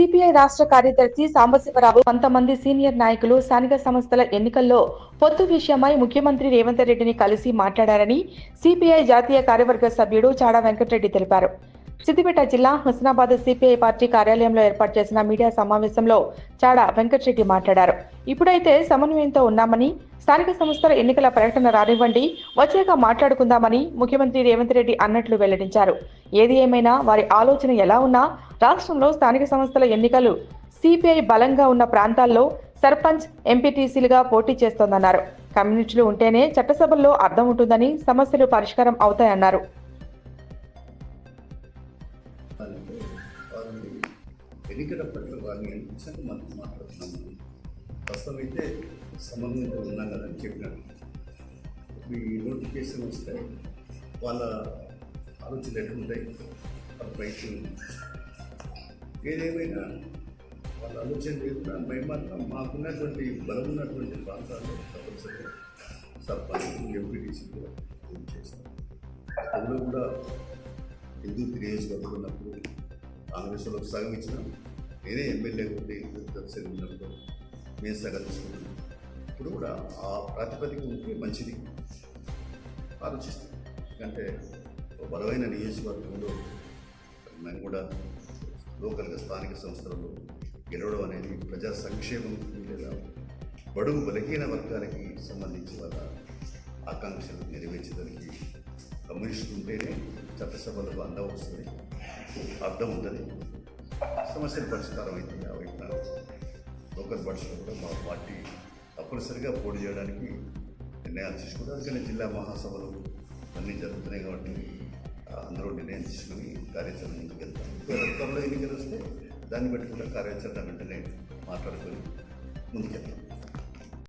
CPI రాష్ట్ర కార్యదర్శి సాంబశివరావు కొంతమంది సీనియర్ నాయకులు స్థానిక సంస్థల ఎన్నికల్లో పొత్తు విషయమై ముఖ్యమంత్రి రేవంత్ రెడ్డిని కలిసి మాట్లాడారని సిపిఐ జాతీయ కార్యవర్గ సభ్యుడు చాడా వెంకటరెడ్డి తెలిపారు. సిద్దిపేట జిల్లా హుస్నాబాద్ సిపిఐ పార్టీ కార్యాలయంలో ఏర్పాటు చేసిన మీడియా సమావేశంలో చాడా వెంకటరెడ్డి మాట్లాడారు. ఇప్పుడైతే సమన్వయంతో ఉన్నామని స్థానిక సంస్థల ఎన్నికల ప్రకటన రానివ్వండి వచ్చాక మాట్లాడుకుందామని ముఖ్యమంత్రి రేవంత్ రెడ్డి అన్నట్లు వెల్లడించారు. ఏది ఏమైనా వారి ఆలోచన ఎలా ఉన్నా రాష్ట్రంలో స్థానిక సంస్థల ఎన్నికలు సిపిఐ బలంగా ఉన్న ప్రాంతాల్లో సర్పంచ్ ఎంపీటీసీలుగా పోటీ చేస్తోందన్నారు. కమ్యూనిస్టులు ఉంటేనే చట్టసభల్లో అర్థం ఉంటుందని సమస్యలు పరిష్కారం అవుతాయన్నారు. అంటే వారు ఎన్నికల పట్ల వారిని అనిపించాక మనం మాట్లాడుతున్నాము ప్రస్తుతమైతే అయితే సమన్వయంతో ఉన్నాం కదని అని మీ నోటిఫికేషన్ వస్తే వాళ్ళ ఆలోచన ఎట్లుంటాయి వాళ్ళ ప్రయత్నం ఏదేమైనా వాళ్ళ ఆలోచన లేకుండా మేము మాత్రం మాకున్నటువంటి బలం ఉన్నటువంటి ప్రాంతాల్లో తప్పనిసరిగా సర్పంచ్ ఎంపీటీసీ కూడా చేస్తాం. అందులో కూడా హిందూ నియోజకవర్గం ఉన్నప్పుడు కాంగ్రెస్లో సగం ఇచ్చిన నేనే ఎమ్మెల్యే ఉండి సగం ఉన్నప్పుడు మేము సగం తీసుకున్నాం ఇప్పుడు కూడా ఆ ప్రాతిపదిక ఉంటే మంచిది. ఆలోచిస్తాం ఎందుకంటే బలమైన నియోజకవర్గంలో మేము కూడా లోకల్గా స్థానిక సంస్థలలో గెలవడం అనేది ప్రజా సంక్షేమం లేదా బడుగు బలహీన వర్గాలకి సంబంధించి వాళ్ళ ఆకాంక్షలు నెరవేర్చడానికి గమనిస్తుంటేనే ఉంటేనే చట్టసభలకు అందం వస్తుంది. అర్థం ఉంటుంది. సమస్యలు పరిష్కారం అవుతుంది కాబట్టి లోకల్ బాడీస్లో కూడా మా పార్టీ తప్పనిసరిగా పోటీ చేయడానికి నిర్ణయాలు తీసుకుంటారు అందుకని జిల్లా మహాసభలు అన్నీ జరుగుతున్నాయి కాబట్టి అందరూ నిర్ణయం తీసుకుని కార్యాచరణ ముందుకు వెళ్తాం త్వరలో ఎన్నికలు వస్తే దాన్ని బట్టి కూడా కార్యాచరణ వెంటనే మాట్లాడుకొని ముందుకెళ్తాం.